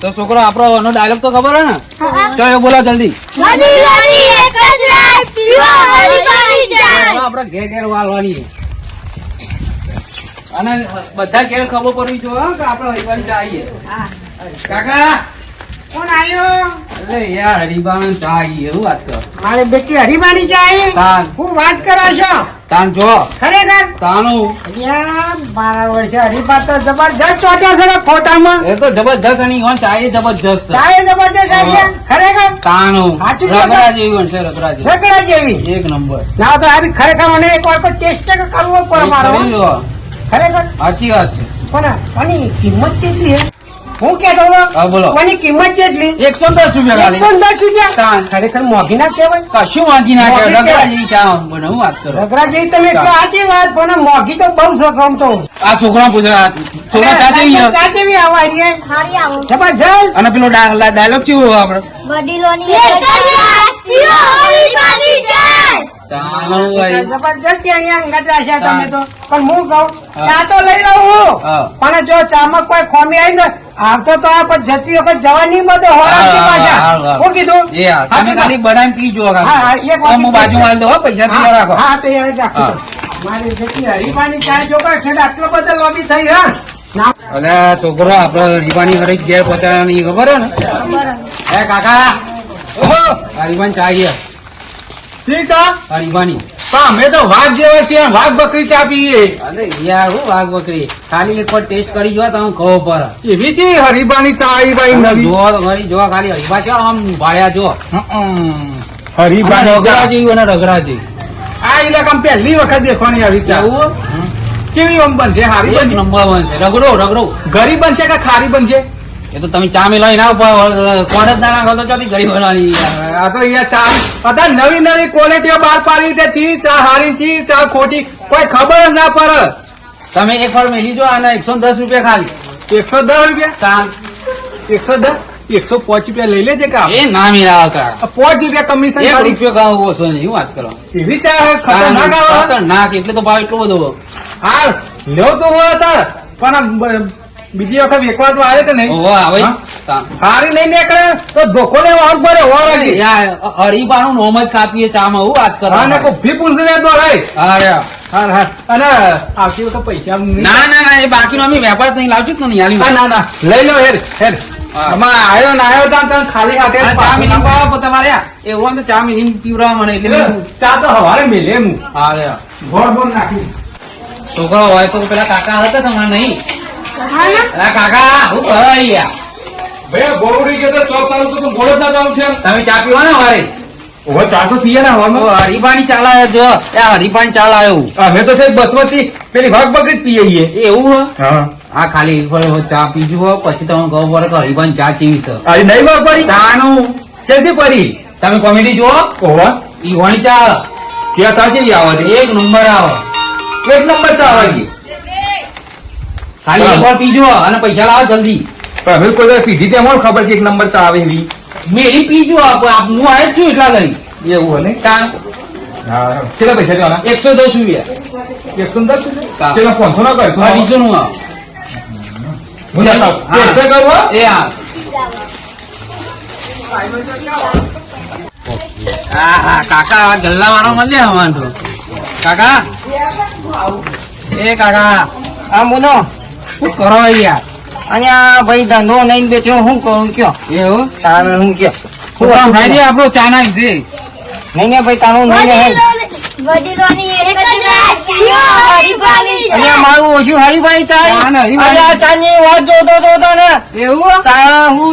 તો છોકરો આપણો એનો ડાયલોગ તો ખબર હે ને? ચાલો બોલા જલ્દી. આપણે ઘેર ઘેર વાળવાની છે. અને બધા ઘેર ખબર પડવી જોઈએ હો કે આપડે હરિભાની જઈએ. કાકા! કોણ આવ્યો અરે યાર હરિભાની ચા એવું વાત કર. મારે બેટી હરીબાની જાય તાન. હું વાત કરો છો? તાન જો. ખરેખર? તાનું. અહીંયા બારા વર્ષે હરીબા તો જબરજસ્ત ચોટ્યા છે ને ફોટામાં. એ તો જબરજસ્ત એની ઓન ચા જબરજસ્ત. ચાય જબરજસ્ત આવી ખરેખર? તાનું. સાચું રગડા જેવી બનશે રગડા જેવી રગડા જેવી એક નંબર. ના તો આવી ખરેખર મને એક વાર ટેસ્ટ કરવો પડે મારો. ખરેખર? સાચી વાત છે. પણ આની કિંમત કેટલી છે? હું કેતો હા, બોલો. કોની કિંમત કેટલી એકસો દસ રૂપિયા ખાલી. એકસો દસ રૂપિયા? ખરેખર મોંઘી ના કહેવાય? કશું વાંચી ના મોંઘી રગડા કહેવાય. જેવી ચા બને હું વાત કરું. રગડા જેવી તમે સાચી વાત પણ મોંઘી તો બહુ છે ગમ તો. આ છોકરા પૂછે છોકરા ચા જેવી છે. ચા જેવી આવા છે હારી આવો. જબરજસ્ત. અને પેલો ડાયલોગ કેવો આપડે વડીલોની. જબરજસ્ત ટેણીયા અંગત રાખ્યા તમે તો. પણ હું કહું. ચા તો લઈ લઉં હું. પણ જો ચામાં કોઈ ખોમી આવી ને આવતો તો આ પણ જતી વખત જવાની બધો હા, પાછા. હા, હા. કીધું? તમે ખાલી બનાવીને પીજો હા, હા, એક હું બાજુ માલ દો પૈસા તૈયાર રાખો. હા તૈયાર રાખું. મારી જતી હરીફાની ચા જો કોઈ ખેડ આટલો બધો લોબી થઈ હા. અને છોકરો આપડે રીવાની ઘરે ઘેર પહોંચાડવાની ખબર હે ને? એ કાકા ઓહો, ચા ગયા ઠીક છે. રીવાની પણ અમે તો વાઘ જેવા છીએ વાઘ બકરી ચા પીએ. અરે યાર હું વાઘ બકરી? ખાલી એક વાર ટેસ્ટ કરી જો તમે પડે. એવી છે હરીબાની ચા આવી ભાઈ નવી? જો તો જો ખાલી હરીફા છે આમ ભાડ્યા જો અને હરીબાની રગડા જેવી અને રગડા જેવી આ ઇલાકામાં પહેલી વખત દેખવાની આવી ચા. કેવી આમ બનશે? હારી બનશે? નંબર બનશે. રગડો રગડો ગરી બનશે કે ખારી બનશે? એ તો તમે ચા મિલાવી ના કોણ જ ના નાખો તો ચોથી ગરીબ બનાવી આ તો અહીંયા ચા બધા નવી નવી ક્વોલિટીઓ બહાર પાડી તે ચી ચા હારી ચી ચા ખોટી કોઈ ખબર જ ના પડે. તમે એક વાર મેલી જો આને એકસો દસ રૂપિયા ખાલી. એકસો દસ રૂપિયા? એકસો દસ? એકસો પાંચ રૂપિયા લઈ લેજે કા એ ના મિલાવ કા પાંચ રૂપિયા કમિશન એક રૂપિયો ગાવ ઓછો નહીં વાત કરો? એવી ચા ખતરનાક આવે. ખતરનાક એટલે તો ભાવ એટલો બધો. હાલ લેવો તો હોય પણ બીજી વખત વેકવા તો આવે કે નહીં? ઓહો આવે. હારી નહીં નીકળે તો ધોકો ને આગ ભરે યાર હરીબાનું નોમ જ કાપીએ ચામાં હું વાત કરો અને ભી પૂંછને તો રહે અરે અને આવતી વખત પૈસા ના ના ના એ બાકીનો અમે વેપાર નહીં લાવશું તો નહીં ના ના. લઈ લો હેર હેર આમાં આવ્યો ના આવ્યો તાં તને ખાલી હાથે ચા મિલિંગ પાવો તમારે. એવું તો ચા મિલિંગ પીવડાવવા મને એટલે ચા તો હવારે મેલે હું. હા રે. ગોળ ગોળ નાખી. છોકરો હોય તો પેલા કાકા હતા તમારે નહીં? હા? કાકા હું કરો ભાઈ ગોળુડી કે તો ચોક ચાલુ તો તું જ ના ચાલુ છે તમે ચા પીવો ને મારે હવે ચા તો પીએ ને હવામાં. હરીફાની ચાલ આવ્યો જો. એ ચાલ આવ્યો. અમે તો છે બચવતી પેલી ભાગ બકરી જ પીએ એવું હો? હા. ખાલી ચા પીજો પછી તમે ખબર પડે કે હરીફાની ચા કેવી છે. અરે નહીં ભાગ પડી? ચાનું પડી? તમે કોમેડી જુઓ. ઈ ઈવાની ચા ક્યાં તાસી આવે એક નંબર આવે. એક નંબર ચા આવે ખાલી એક વાર પીજો અને પૈસા લાવો જલ્દી. પણ અમે કોઈ પીધી તે ખબર છે એક નંબર ચા આવે એવી. મેરી પીજો હું આવે જ છું એટલા લઈ. એવું હે ને? ચા કેટલા પૈસા દેવાના? એકસો દસ રૂપિયા. એકસો દસ. પેલા પાંચસો ના કરશો અઢીસો નું. હું એ હા. હા હા કાકા આ ગલ્લા વાળો મળે તો. કાકા? એ કાકા. આ મુનો શું કરો યાર? અહીંયા ભાઈ ધંધો નહીં બેઠો હું કરું કયો? એવું? તારે હું કયો? શું ભાઈ આપણો ચાના છે. નહીં ને ભાઈ તારું નહીં હે. મારું ઓછું હરિભાઈ ચા ને હરીભાઈ. આ ચાની વાત જોતો તો તને. એવું? હું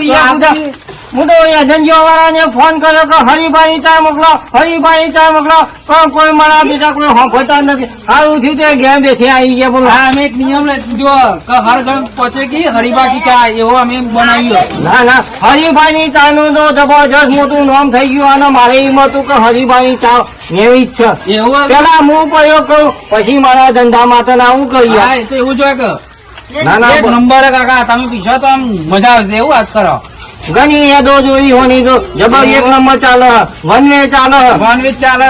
હું તો એજન્સીઓ વાળાને ફોન કર્યો કે હરિભાઈ ચા મોકલો હરિભાઈ ચા મોકલો. પણ કોઈ મારા બેટા કોઈ હોંભતા નથી. સારું થયું તે ઘેર બેઠી આવી ગયા બોલો. હા અમે એક નિયમ જો કે હર ઘર પહોંચે કે હરીભાઈ ચા એવો અમે બનાવ્યો. ના ના. હરિભાઈ ની ચા નું તો જબરજસ્ત મોટું નામ થઈ ગયું અને મારે એમ હતું કે હરિભાઈ ની ચા એવી જ છે. એવું પેલા હું પ્રયોગ કરું પછી મારા ધંધા માટે ના હું કહી હા, એવું જોઈએ કે. ના ના નંબર કાકા તમે પીછો તો આમ મજા આવશે એવું વાત કરો. ઘણી યાદો જોઈ હોની તો જબર એક નંબર ચાલે. વન વે ચાલે. વન વે ચાલે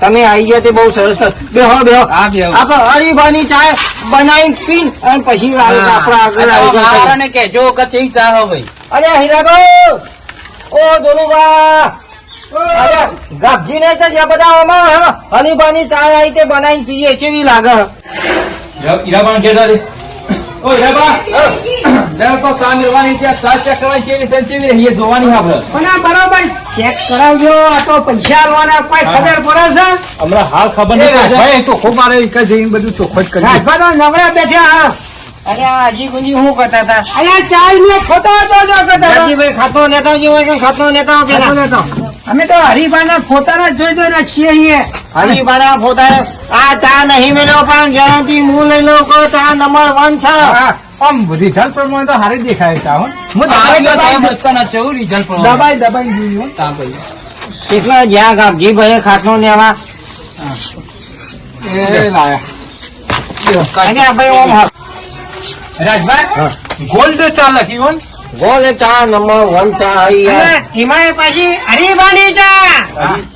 તમે આવી ગયા તે બહુ સરસ બેહો બેહો. હા બેહો. આપણે હરિભાઈ ચા બનાવી પીન અને પછી. આપણા આગળ આવી તમારા ગયા વાળાને કહેજો કે ચા હો ભાઈ. અરે હીરાભાઈ! ઓ દોલુબા! ગાભજી ને તો જે બધા આમાં હનીબાની ચા આવી તે બનાવીને પીએ કેવી લાગે? હીરાબા ઘેર રે ઓ જરા તો કામ લેવાની છે સાત ચેક કરવાની છે વિશે છે એ જોવાની આપણે. પણ આ બરોબર ચેક કરાવજો આ તો પૈસા આલવાના કોઈ ખબર પડે છે? હમણાં હાલ ખબર નહીં ભાઈ તો ખૂબ મારે એક જઈને બધું ચોખ્ખો જ રાજભા તો નવરા બેઠા. અરે આ ગુંજી શું કરતા હતા? અરે ચાય ને ખોટો હતો જો કરતા હરજીભાઈ ખાતો નેતા જેવો કે ખાતો નેતા પેલા? અમે તો હરિભાઈ ફોટા જ જોઈ જોઈને છીએ અહીંયા. હરિભાઈ ના ફોટા આ ચા નહીં મેળ્યો પણ ગેરંટી હું લઈ લઉં કે ચા નંબર વન છે. આમ રિઝલ્ટ પ્રમાણે તો હારી દેખાય ચા હું હું તારે ગયો તો મસ્ત ના ચેવું રિઝલ્ટ પ્રમાણે. દબાઈ દબાઈ જોયું તામ ભાઈ કેટલા જ્યાં ગામજીભાઈ ખાટલો નેવા એ લાયા. ભાઈ. રાજભાઈ ગોલ્ડ ચા લખી હોન ગોળ ચા નંબર વન ચા એમાં પછી હરિભાની ચા.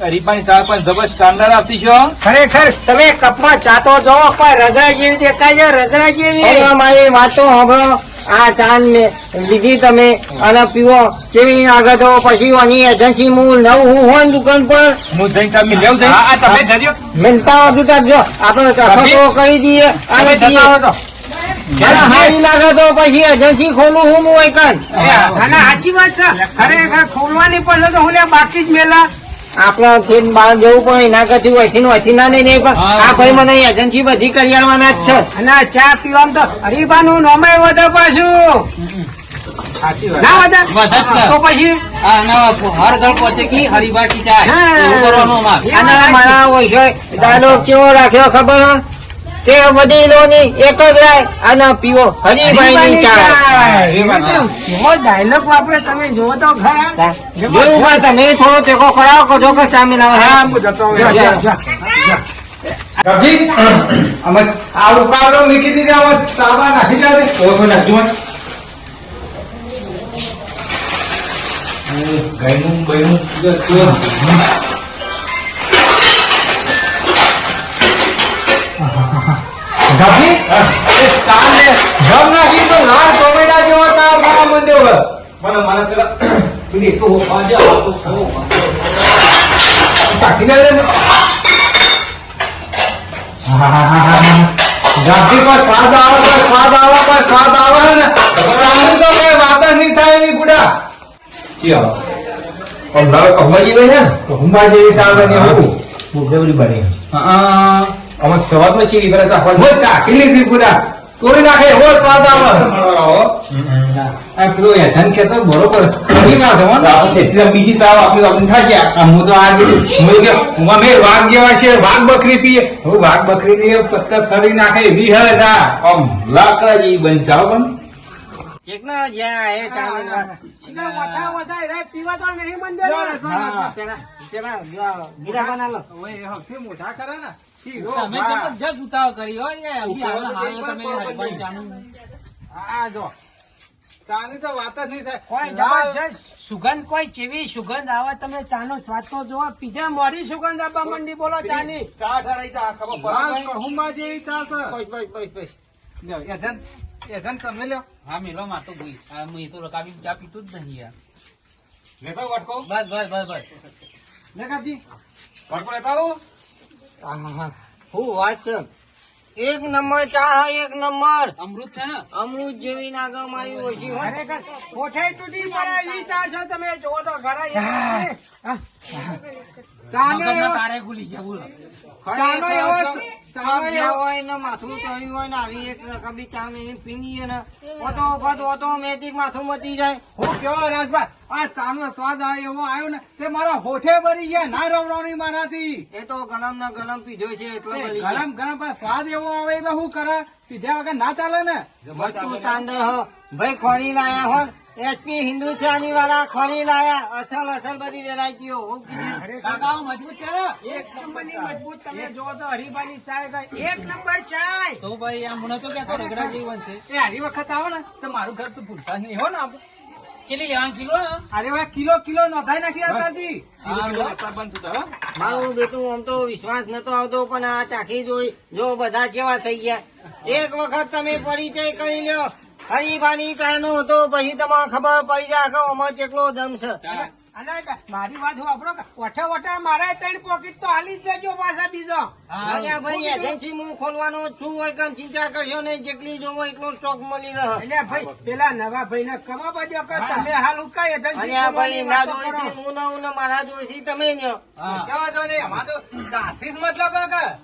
હરીબાની ચા પણ જબરજસ્ત સ્ટાન્ડર્ડ આપતી છો? ખરેખર તમે કપમાં ચાતો જો પણ રગડા જેવી દેખાય છે? રગડા જેવી મારી વાતો સાંભળો. આ ચાંદ ને લીધી તમે અને પીવો. કેવી આગળ તો પછી આની એજન્સી હું નવું હું હોય દુકાન પર. હું જઈ તમે લેવું જઈ તમે જજો. મિલતા વધુ જો. આપણે કરી દઈએ. અને હારી લાગે તો પછી એજન્સી ખોલું હું હું હોય કાન સાચી વાત છે. ખરેખર ખોલવાની પડશે તો હું બાકી જ મેલા. આપણા થી બહાર જવું પડે એના કરતી વહીથી ને વહીથી ના નહીં નહીં પણ આ ભાઈ મને એજન્સી બધી કરી આલવાના જ છે. અને ચા પીવામાં તો નોમે વધે પાછું. ના વધે વધે. તો પછી? આ ના હર ઘર પહોંચે કી હરિભા કી ચાય કરવાનું મારા ડાયલોગ કેવો રાખ્યો ખબર? હે? કે વડીલો ની એક જ રાય અને પીવો હરીભાઈ ની ચા ડાયલોગ વાપરે તમે જોવો તો ખરા. જોયું પણ તમે થોડો ટેકો કરાવો કે જો કે સામે લાવો. હા, હું જતો આ ઉકાળો મૂકી દીધી આમાં તાબા નાખી જાય ઓછો નાખજો ગયું હું રફીક, એ ને જમ નાખી તો લાલ કોમેડા જેવો તાર મારા માંડ્યો હવે. મને મને પેલા પીડી તો હોપા છે, આ તો ખાવો. ચાખી લે ને. ગાંધી પર સ્વાદ આવે પર સ્વાદ આવે પર સ્વાદ આવે ને. ચાંદની તો કોઈ વાત જ નહીં થાય એની ગુડા. ક્યાં અમદાવાદ કહુંબાજી બની ને. કહુંબાજી એવી ચાલ બની હું. મુગેવલી બની હા. અમે સવારમાં ચીડી કરે ચાખવા હું ચાખી લીધી ગુડા તોડી નાખે એવો સ્વાદ આવે આ પેલો કે તો બરોબર કરી ના હો ને બીજી તાવ આપણે આપણી થાય ગયા આ હું તો આ હું કે હું અમે વાઘ જેવા છે વાઘ બકરી પીએ હું વાઘ બકરી ની પત્તર ફરી નાખે એવી હે જા આમ લાકડા જેવી બન ચાવ બન કેટલા જ્યાં એ ચા રે પીવા તો નહીં મંદે પેલા પેલા ગીરા બનાલો મોટા કરે ને? તમે જબરજસ્ત ઉતાવળ કરી હો એ અભી હાલ હાલ તમે આ જો. ચાની તો વાત જ નહીં થાય. કોઈ જબરજસ્ત સુગંધ કોઈ ચેવી સુગંધ આવે તમે ચાનો સ્વાદ તો જોવો પીધા મોરી સુગંધ આપવા મંડી બોલો ચાની. ચા ઠરાઈ ચા ખબર હું માં જેવી ચા છે. એજન્ટ તમે લ્યો હા મેલો માં તો ભૂઈ. આ હું તો રકાબી ચા પીતું જ નહીં યાર. લેતો વટકો. બસ બસ બસ બસ. લે કાપજી વટકો લેતા આવો. આહાહા. હું વાત છે. એક નંબર ચા હા, એક નંબર. અમૃત છે ને? અમૃત જેવી ના મારી ઓછી હોય ખરેખર કોઠે તૂટી પડે એવી ચા છો તમે જોવો તો. મગજના તારે છે બોલો. હોય ને માથું ચડ્યું હોય ને આવી એક કભી ચા મેં પીનીએ ને ઓટો પદ ઓટોમેટિક માથું મટી જાય. હું કેવો રાજભાઈ આ ચાનો સ્વાદ આવે એવો આવ્યો ને તે મારા હોઠે ભરી ગયા ના રવરાવણી મારાથી. એ તો ગરમ ના ગરમ પીધો છે એટલે. ગરમ ગરમ સ્વાદ એવો આવે એટલે શું કરે? પીધા વગર ના ચાલે ને? વસ્તુ તાંદર હો. ભાઈ ખોરી લાયા હો એચપી હિન્દુસ્તાની વાળા ખોલી લાયા. અસલ અસલ બધી વેરાયટીઓ. મજબૂત છે ને? એક નંબરની મજબૂત તમે જોવો તો હરીબાની ચાય એક નંબર ચાય! તો ભાઈ આમ મને તો ક્યાં રગડા જેવી બનશે. એ હરી વખત આવો ને તો મારું ઘર તો ભૂલતા નહીં હો ને કેટલી લેવાની કિલો અરે વાહ કિલો કિલો નોંધાઈ નાખી. મારું બેટું આમ તો વિશ્વાસ નતો આવતો પણ આ ચાખી જોઈ જો બધા કેવા થઈ ગયા. એક વખત તમે પરિચય કરી લ્યો. હરીબાની ચાનો હતો પછી તમારે ખબર પડી જાય કે અમારે કેટલો દમ છે. અને મારી વાત વાપરો ઓઠે ઓઠે મારા ત્રણ પોકેટ તો હાલી જ જજો પાછા બીજો. ભાઈ એજન્સી હું ખોલવાનો છું હોય કે ચિંતા કરશો નહીં જેટલી જોવો એટલો સ્ટોક મળી રહે. એટલે ભાઈ પેલા નવા ભાઈ ને કમા બજો કે તમે હાલ ઉકાય એજન્સી ભાઈ ના જોઈ. હું ના હું ને મારા જોઈતી તમે ચાથી જ મતલબ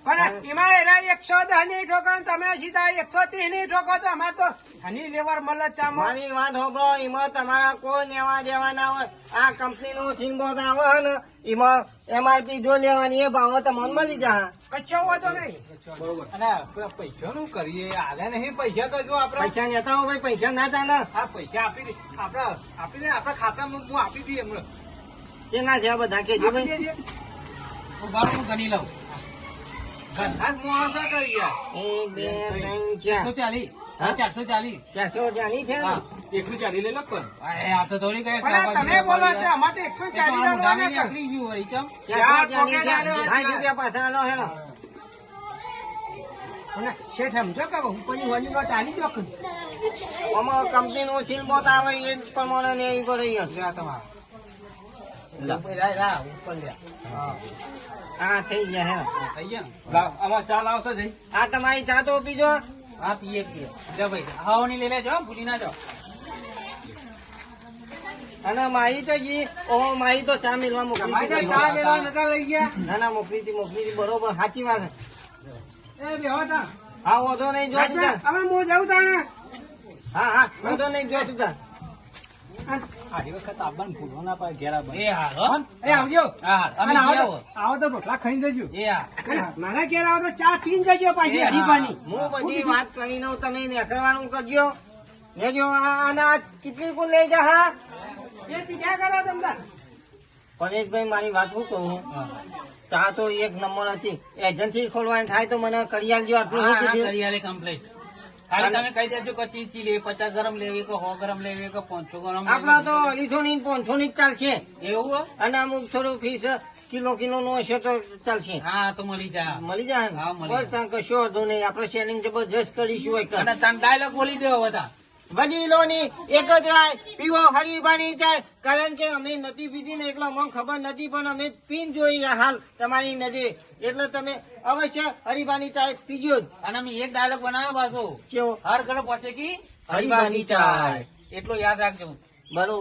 પણ એમાં એના એકસો દસની ઠોકો તમે સીધા એકસો ત્રીસની ઠોકો તો અમારે તો હની લેવર મળે ચા મારી વાત હોભળો એમાં તમારા કોઈ લેવા દેવા ના હોય. આ કંપની નું સિંગોત આવે ને એમાં એમઆરપી જો લેવાની એ ભાવ તમને મળી જાય. કચ્છો વાંધો નહીં. અને પૈસા નું કરીએ આલે નહીં પૈસા તો જો આપણે પૈસા લેતા હોય ભાઈ પૈસા ના ચાલે. આ પૈસા આપી દે આપણે આપી દે આપણા ખાતામાં હું આપી દઈએ હમણાં. કે ના છે બધા? કેજો આપી ભાઈ. હું ગણી લઉં. શેઠ સમજો કે હું કોઈ વાની વાત દો કે આમાં કંપની નું સિલબોત આવે એ જ પ્રમાણે ને એ કરે તમારા લા. ઉપર લા, લા, ઉપર લ્યા. હા, થઈ ગયા હે. થઈ ગયા ને? આમાં ચા લાવશો જઈ. આ તમારી ચા તો પીજો. હા પીએ પીએ. જો ભાઈ હાવની લઈ લેજો ભૂલી ના જાઓ. અને માહી તો જી ઓ માહી તો ચા મેળવા મોકલી ચા નતા લઈ ગયા. ના ના મોકલી હતી મોકલી હતી બરોબર સાચી વાત છે. એ બેહો તા. હા ઓધો નહીં જો તું જા. હવે હું જાઉં તાણે? હા હા વાંધો નહીં જો તું જા. આડી વખત આવવાનું ભૂલો ના પાડે ઘેર એ હા એ આવજો. હા હા, આવો આવો. આવો તો રોટલા ખાઈને જજો. એ હા. મારા ઘેર આવો તો ચા પીને જજો પાછી હરીફાની. હું બધી વાત કરીને તમે નીકળવાનું કરજો. લેજો આ- કેટલી કુલ લઈ જા હા? એ પીધા કરો તમતાર પરેશભાઈ મારી વાત હું કહું? હા. ચા તો એક નંબર હતી. એજન્સી ખોલવાની થાય તો મને કરી આલજો આટલું? કરી આલે. ખાલી તમે કહી દેજો કે ચીચી લેવી પચાસ ગરમ લેવી કે સો ગરમ લેવી કે પાંચસો ગરમ આપડા તો અઢીસો ની પાંચસો ની ચાલશે. એવું અને અમુક થોડું ફીસ કિલો કિલો નો હશે તો ચાલશે. હા તો મળી જાય. મળી જાય બસ તાન કશો વાંધો નહીં. આપણે સેલિંગ જબરજસ્ત કરીશું અને તમે ડાયલોગ બોલી દેવો બધા વડીલોની એક જ રાય પીવો હરીબાની જાય. કારણ કે અમે નથી પીધી ને એટલે અમને ખબર નથી પણ અમે પીન જોઈ હાલ તમારી નજરે. એટલે તમે અવશ્ય હરીબાની ચાય પીજો જ. અને અમે એક ડાયલોગ બનાવ્યો પાછો. કેવો? હર ઘર પહોંચે કી? હરીબાની ચાય. એટલો યાદ રાખજો. બરોબર.